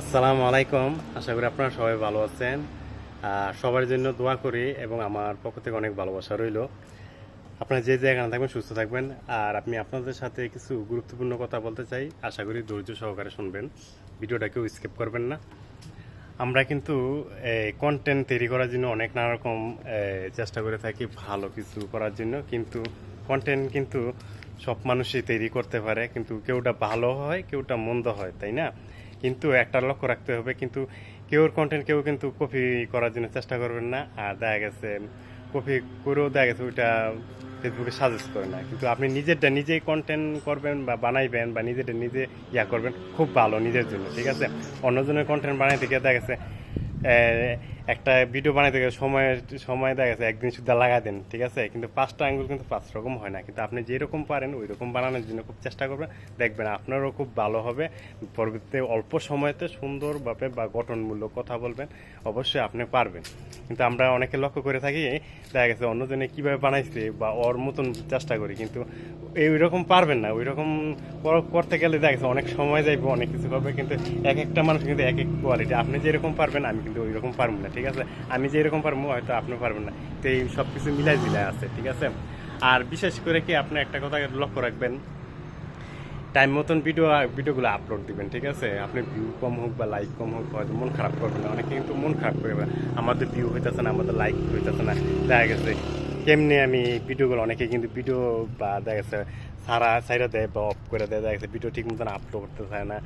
আসসালামু আলাইকুম। আশা করি আপনারা সবাই ভালো আছেন। সবার জন্য দোয়া করি এবং আমার পক্ষ থেকে অনেক ভালোবাসা রইল। আপনারা যে জায়গায় থাকবেন, সুস্থ থাকবেন। আর আমি আপনাদের সাথে কিছু গুরুত্বপূর্ণ কথা বলতে চাই। আশা করি ধৈর্য সহকারে শুনবেন। ভিডিওটা কেউ স্কিপ করবেন না। আমরা কিন্তু কন্টেন্ট তৈরি করার জন্য অনেক নানা রকম চেষ্টা করে থাকি ভালো কিছু করার জন্য। কিন্তু কন্টেন্ট কিন্তু সব মানুষই তৈরি করতে পারে। কিন্তু কেউটা ভালো হয়, কেউটা মন্দ হয়, তাই না? কিন্তু একটা লক্ষ্য রাখতে হবে, কিন্তু কেউর কন্টেন্ট কেউ কিন্তু কপি করার জন্য চেষ্টা করবেন না। আর দেখা গেছে কপি করেও দেখা গেছে ওইটা ফেসবুকে সাজেস্ট করে না। কিন্তু আপনি নিজেরটা নিজেই কন্টেন্ট করবেন বা বানাইবেন বা নিজেরটা নিজে ইয়া করবেন, খুব ভালো নিজের জন্য, ঠিক আছে? অন্যজনের কন্টেন্ট বানাইতে গিয়ে দেখা গেছে একটা ভিডিও বানাইতে গেলে সময় সময় দেখা গেছে, একদিন সুদ্ধা লাগা দেন, ঠিক আছে? কিন্তু পাঁচটা আঙ্গুল কিন্তু পাঁচ রকম হয় না। কিন্তু আপনি যেরকম পারেন ওই রকম বানানোর জন্য খুব চেষ্টা করবেন। দেখবেন আপনারও খুব ভালো হবে। পরবর্তীতে অল্প সময়তে সুন্দরভাবে বা গঠনমূলক কথা বলবেন। অবশ্যই আপনি পারবেন। কিন্তু আমরা অনেকে লক্ষ্য করে থাকি, দেখা গেছে অন্যজনে কীভাবে বানাইছে বা ওর মতন চেষ্টা করি, কিন্তু এই ওই রকম পারবেন না ওই রকম কর- করতে গেলে দেখা গেছে অনেক সময় যাইবে, অনেক কিছু হবে কিন্তু এক একটা মানুষ কিন্তু এক এক কোয়ালিটি আপনি যেরকম পারবেন আমি কিন্তু ওই রকম পারব না, ঠিক আছে? আমি যেরকম পারব হয়তো আপনি পারবেন না, তো এই সব কিছু মিলাই জিলাই আছে, ঠিক আছে? আর বিশেষ করে কি আপনি একটা কথা লক্ষ্য রাখবেন টাইম মতন ভিডিও ভিডিওগুলো আপলোড দিবেন, ঠিক আছে? আপনি ভিউ কম হোক বা লাইক কম হোক, হয়তো মন খারাপ করবেন না। অনেকে কিন্তু মন খারাপ করবে আমাদের ভিউ হইতেছে না, আমাদের লাইক হইতেছে না। দেখা গেছে, কেমনি আমি ভিডিওগুলো অনেকে কিন্তু ভিডিও বা দেখা গেছে, সারা সাইডে দেয় বা অফ করে দেয়। দেখা গেছে ভিডিও ঠিক মতন আপলোড করতে চায় না।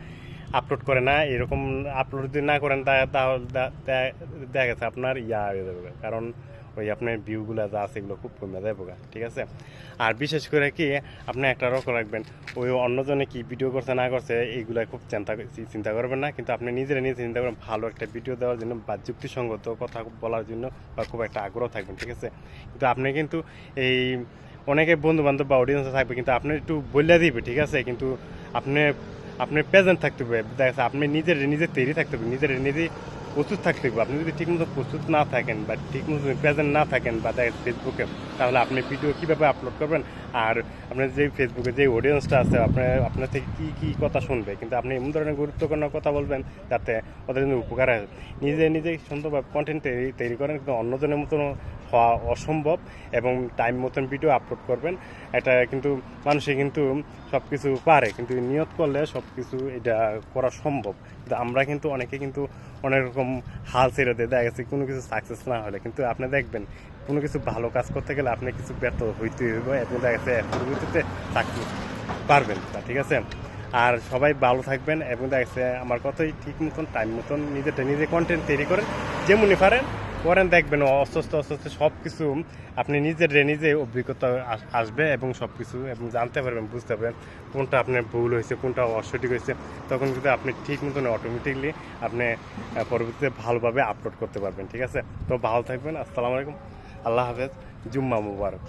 আপলোড করে না, এরকম আপলোড যদি না করেন দেখা গেছে, আপনার ইয়া হয়ে যাবে। কারণ ওই আপনার ভিউগুলো যা আছে এগুলো খুব কমে যাবে ঠিক আছে? আর বিশেষ করে কি, আপনি একটা লক্ষ্য রাখবেন, ওই অন্যজনে কি ভিডিও করছে, না করছে, এইগুলো খুব চিন্তা চিন্তা করবেন না, কিন্তু আপনি নিজেরা নিজে চিন্তা করবেন, ভালো একটা ভিডিও দেওয়ার জন্য বা যুক্তিসঙ্গত কথা বলার জন্য বা খুব একটা আগ্রহ থাকবেন, ঠিক আছে? কিন্তু আপনি কিন্তু এই অনেকে বন্ধু বান্ধব বা অডিয়েন্স থাকবে, কিন্তু আপনি একটু বলে দিবে, ঠিক আছে? কিন্তু আপনি আপনি প্রেজেন্ট থাকতে হবে, দেখা আপনি নিজের নিজে তৈরি থাকতে হবে, নিজের নিজে প্রস্তুত থাকতে হবে আপনি যদি ঠিকমতো প্রস্তুত না থাকেন বা ঠিকমতো প্রেজেন্ট না থাকেন বা দেখেন ফেসবুকে তাহলে আপনি ভিডিও কীভাবে আপলোড করবেন? আর আপনার যে ফেসবুকে যে অডিয়েন্সটা আছে, আপনার আপনার থেকে কী কী কথা শুনবে? কিন্তু আপনি এমন ধরনের গুরুত্বপূর্ণ কথা বলবেন যাতে ওদের জন্য উপকার হয়। নিজে নিজেই সুন্দরভাবে কন্টেন্ট তৈরি তৈরি করেন। কিন্তু অন্যজনের মতন হওয়া অসম্ভব এবং টাইম মতন ভিডিও আপলোড করবেন। এটা কিন্তু মানুষে কিন্তু সব কিছু পারে, কিন্তু নিয়ত করলে সব কিছু এটা করা সম্ভব। কিন্তু আমরা কিন্তু অনেকে কিন্তু অনেক রকম হাল ছেড়ে দিয়ে, দেখা গেছে কোনো কিছু সাকসেস না হলে। কিন্তু আপনি দেখবেন, কোনো কিছু ভালো কাজ করতে গেলে আপনি কিছু ব্যর্থ হইতে হইব এবং দেখা গেছে সাকসেস পারবেন তা, ঠিক আছে? আর সবাই ভালো থাকবেন এবং দেখা গেছে আমার কথাই ঠিক মতন টাইম মতন নিজেরটা নিজে কন্টেন্ট তৈরি করেন, যেমনই পারেন। করেন দেখবেন অস্বস্ত আস্তে সব কিছু আপনি নিজের নিজে অভিজ্ঞতা আসবে এবং সব কিছু এবং জানতে পারবেন, বুঝতে পারবেন কোনটা আপনার ভুল হয়েছে, কোনটা অসঠিক হয়েছে। তখন কিন্তু আপনি ঠিক মতন অটোমেটিকলি আপনি পরবর্তীতে ভালোভাবে আপলোড করতে পারবেন, ঠিক আছে? তো ভালো থাকবেন, আসসালামু আলাইকুম। আল্লাহ হাফেজ, জুম্মা মুবারক।